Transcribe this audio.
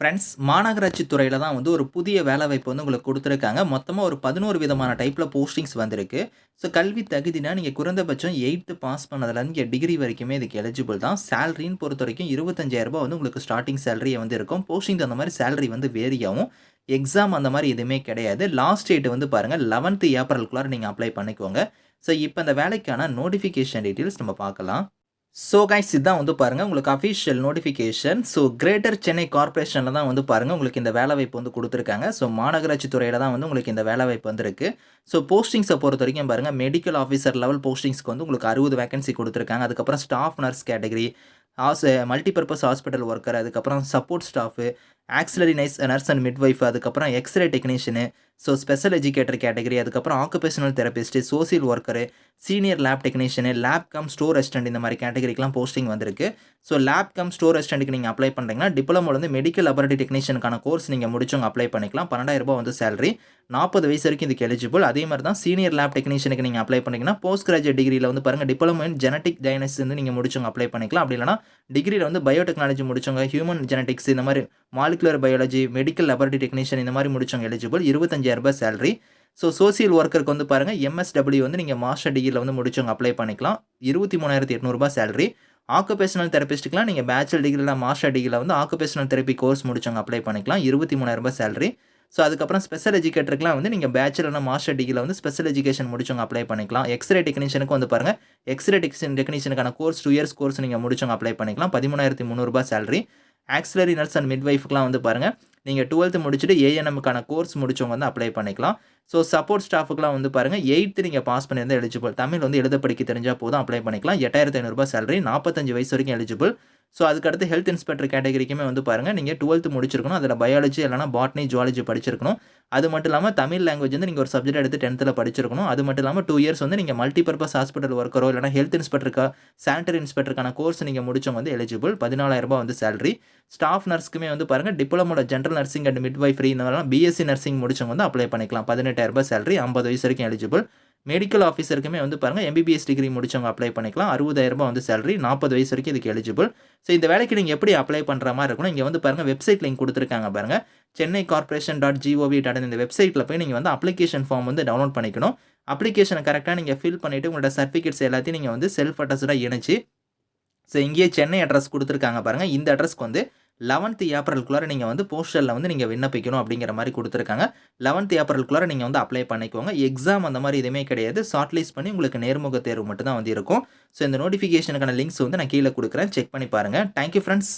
Friends மாநகராட்சி துறையில் தான் வந்து ஒரு புதிய வேலைவாய்ப்பு வந்து உங்களுக்கு கொடுத்துருக்காங்க. மொத்தமாக ஒரு பதினோரு விதமான டைப்பில் போஸ்டிங்ஸ் வந்திருக்கு. ஸோ கல்வி தகுதினா நீங்கள் குறைந்தபட்சம் எயித்து பாஸ் பண்ணதுலேருந்து இங்கே டிகிரி வரைக்குமே இதுக்கு எலிஜிபிள் தான். சேலரின்னு பொறுத்த வரைக்கும் இருபத்தஞ்சாயிரரூபா ரூபாய் வந்து உங்களுக்கு ஸ்டார்டிங் சேலரி வந்து இருக்கும். போஸ்டிங் அந்த மாதிரி சேலரி வந்து வேரியாகும் எக்ஸாம் அந்த மாதிரி எதுவுமே கிடையாது. லாஸ்ட் டேட் வந்து பாருங்கள் லெவன்த்து ஏப்ரலுக்குள்ளார நீங்கள் அப்ளை பண்ணிக்கோங்க. ஸோ இப்போ இந்த வேலைக்கான நோட்டிஃபிகேஷன் டீட்டெயில்ஸ் நம்ம பார்க்கலாம். ஸோ கைஸ் இதுதான் வந்து பாருங்கள் உங்களுக்கு official notification so greater Chennai கார்ப்பரேஷனில் தான் வந்து பாருங்கள் உங்களுக்கு இந்த வேலைவாய்ப்பு வந்து கொடுத்துருக்காங்க. ஸோ மாநகராட்சி துறையில் தான் வந்து உங்களுக்கு இந்த வேலைவாய்ப்பு வந்திருக்கு. ஸோ போஸ்டிங்ஸை பொறுத்த வரைக்கும் பாருங்கள் மெடிக்கல் ஆஃபீஸர் லெவல் போஸ்டிங்ஸ்க்கு வந்து உங்களுக்கு அறுபது வேகன்சி கொடுத்துருக்காங்க. அதுக்கப்புறம் staff nurse category has multipurpose hospital worker அதுக்கப்புறம் support staff auxiliary nice nurse and midwife அதுக்கப்புறம் X ray technician so special educator category அதுக்கப்புறம் occupational therapist social worker senior lab technician lab cum store assistant இந்த மாதிரி கேட்டகரிக்கெலாம் posting வந்திருக்கு. So lab cum store ரெஸ்டன்ட்டுக்கு நீங்கள் apply பண்ணுறீங்கன்னா diploma வந்து மெடிக்கல் லெபரட்டரி டெக்னீஷியனுக்கான கோர்ஸ் நீங்கள் முடிச்சவங்க அப்ளை பண்ணிக்கலாம். பன்னெண்டாயிரம் ரூபாய் வந்து சேலரி நாற்பது வயசு வரைக்கும் இதுக்கு எலிஜிபிள் அதே மாதிரி தான் சீனியர் லேப் டெக்னீஷியனுக்கு நீங்கள் அப்ளை பண்ணிங்கன்னா போஸ்ட் கிராஜுவேட் டிகிரியில் வந்து பாருங்கள் டிப்ளமோ இன் ஜெனட்டிக் டயனஸ் வந்து நீங்கள் முடிச்சவங்க அப்ளை பண்ணிக்கலாம். அப்படி இல்லைனா டிகிரியில் வந்து பயோடெக்னாலஜி முடிச்சவங்க ஹியூமன் ஜெனட்டிக்ஸ் இந்த மாதிரி molecular biology medical laboratory technician இந்த மாதிரி முடிச்சவங்க எலிஜிபிள் இருபத்தஞ்சு ரூபாய் சேலரி ஸோ சோசியல் ஒர்க்கருக்கு வந்து பாருங்கள் எம்எஸ்டபிள்யூ வந்து நீங்கள் மாஸ்டர் டிகிரியில் வந்து முடிச்சவங்க அப்ளை பண்ணிக்கலாம். இருபத்தி மூணாயிரத்தி எட்நூறுபா சேலரி ஆக்குபேஷனல் தெரப்பிஸ்ட்டுக்குலாம் நீங்கள் பேச்சுலர் டிகிரியில் மாஸ்டர் டிகிரியில் வந்து ஆக்குபேஷனல் தெரப்பி கோர்ஸ் முடிச்சவங்க அப்ளை பண்ணிக்கலாம். இருபத்தி மூணாயிரம் ரூபாய் சேலரி ஸோ அதுக்கப்புறம் ஸ்பெஷல் எஜுகேட்டருக்குலாம் வந்து நீங்கள் பேச்சுலர்னா மாஸ்டர் டிகிரியில் வந்து ஸ்பெஷல் எஜுகேஷன் முடிச்சவங்க அப்ளை பண்ணிக்கலாம். எக்ஸ்ரே டெக்னீஷியனுக்கு வந்து பாருங்கள் எக்ஸ்ரே டெக்னிஷன் டெக்னீஷியனுக்கான கோர்ஸ் டூ இயர்ஸ் கோர்ஸ் நீங்கள் முடிச்சவங்க அப்ளை பண்ணிக்கலாம். பதிமூணாயிரத்தி முந்நூறுபா சேலரி ஆக்சிலரி நர்ஸ் அண்ட் மிட்வைஃப்க்குலாம் வந்து பாருங்கள் நீங்கள் டுவெல்த்து முடிச்சுட்டு ஏஎன்எம்க்கான கோர்ஸ் முடிச்சவங்க வந்து அப்ளை பண்ணிக்கலாம். ஸோ சப்போர்ட் ஸ்டாஃபுக்குலாம் வந்து பாருங்கள் எயித்து நீங்கள் பாஸ் பண்ணியிருந்தால் எலிஜிபிள் தமிழ் வந்து எழுத படிக்க தெரிஞ்சால் போதும் அப்ளை பண்ணிக்கலாம். எட்டாயிரத்தி ஐநூறுரூபா சேலரி நாற்பத்தஞ்சு வயசு வரைக்கும் எலிஜிபிள் ஸோ அதுக்கடுத்து ஹெல்த் இன்ஸ்பெக்டர் கேட்டகரிக்குமே வந்து பாருங்கள் நீங்கள் டுவெல்த்து முடிச்சிருக்கணும். அதில் பயாலஜி இல்லைனா பாட்னி ஜுவாலஜி படிச்சிருக்கணும். அது மட்டும் இல்லாமல் தமிழ் லாங்குவேஜ் வந்து நீங்கள் ஒரு சப்ஜெக்ட் எடுத்து டென்த்தில் படிச்சிருக்கணும். அது மட்டும் இல்லாமல் டூ இயர்ஸ் வந்து நீங்கள் மல்டிபர்பஸ் ஹாஸ்பிட்டல் ஒர்க்கரோ இல்லைனா ஹெல்த் இன்ஸ்பெக்டருக்கா சானிட்டரி இன்ஸ்பெக்டருக்கான கோர்ஸ் நீங்கள் முடிச்சவங்க வந்து எலிஜிபிள் பதினாலாயிரம் ரூபாய் வந்து சேலரி ஸ்டாஃப் நர்ஸ்க்குமே வந்து பாருங்கள் டிப்ளமோட ஜென்ரல் நர்சிங் அண்ட் மிட்வைஃப்ரி இந்த மாதிரிலாம் பிஎஸ்சி நர்சிங் முடிச்சவங்க வந்து அப்ளை பண்ணிக்கலாம். பதினெட்டாயிரம் சேலரி ஐம்பது வயசு வரைக்கும் எலிஜிபிள் மெடிக்கல் ஆஃபீஸருக்குமே வந்து பாருங்கள் எம்பிபிஎஸ் டிகிரி முடிச்சவங்க அப்ளை பண்ணிக்கலாம். அறுபதாயிரம் ரூபாய் வந்து சேலரி நாற்பது வயசு வரைக்கும் இதுக்கு எலிஜிபிள் ஸோ இந்த வேலைக்கு நீங்கள் எப்படி அப்ளை பண்ணுற மாதிரி இருக்கணும் இங்கே வந்து பாருங்கள் வெப்சைட் லிங்க் கொடுத்துருக்காங்க பாருங்கள் Chennai corporation dot GOV dot இந்த வெப்சைட்டில் போய் நீங்கள் வந்து அப்ளிகேஷன் ஃபார்ம் வந்து டவுன்லோட் பண்ணிக்கணும். அப்ளிகேஷனை கரெக்டாக நீங்கள் ஃபில் பண்ணிவிட்டு உங்களோட சர்டிஃபிகேட்ஸ் எல்லாத்தையும் நீங்கள் வந்து செல்ஃப் அட்ரஸ்டாக இணைச்சி ஸோ இங்கேயே சென்னை அட்ரஸ் கொடுத்துருக்காங்க பாருங்கள் இந்த அட்ரஸ்க்கு வந்து லெவன்த் ஏப்ரலுக்குள்ளார நீங்கள் வந்து போஸ்டலில் வந்து நீங்கள் விண்ணப்பிக்கணும் அப்படிங்கிற மாதிரி கொடுத்துருக்காங்க. லெவன்த் ஏப்ரலுக்குள்ளார நீங்கள் வந்து அப்ளை பண்ணிக்கோங்க. எக்ஸாம் அந்த மாதிரி எதுவுமே கிடையாது. ஷார்ட்லிஸ்ட் பண்ணி உங்களுக்கு நேர்முக தேர்வு மட்டும் தான் வந்து இருக்கும். ஸோ இந்த நோட்டிஃபிகேஷனுக்கான லிங்க்ஸ் வந்து நான் கீழே கொடுக்குறேன். செக் பண்ணி பாருங்கள் தேங்க்யூ ஃப்ரெண்ட்ஸ்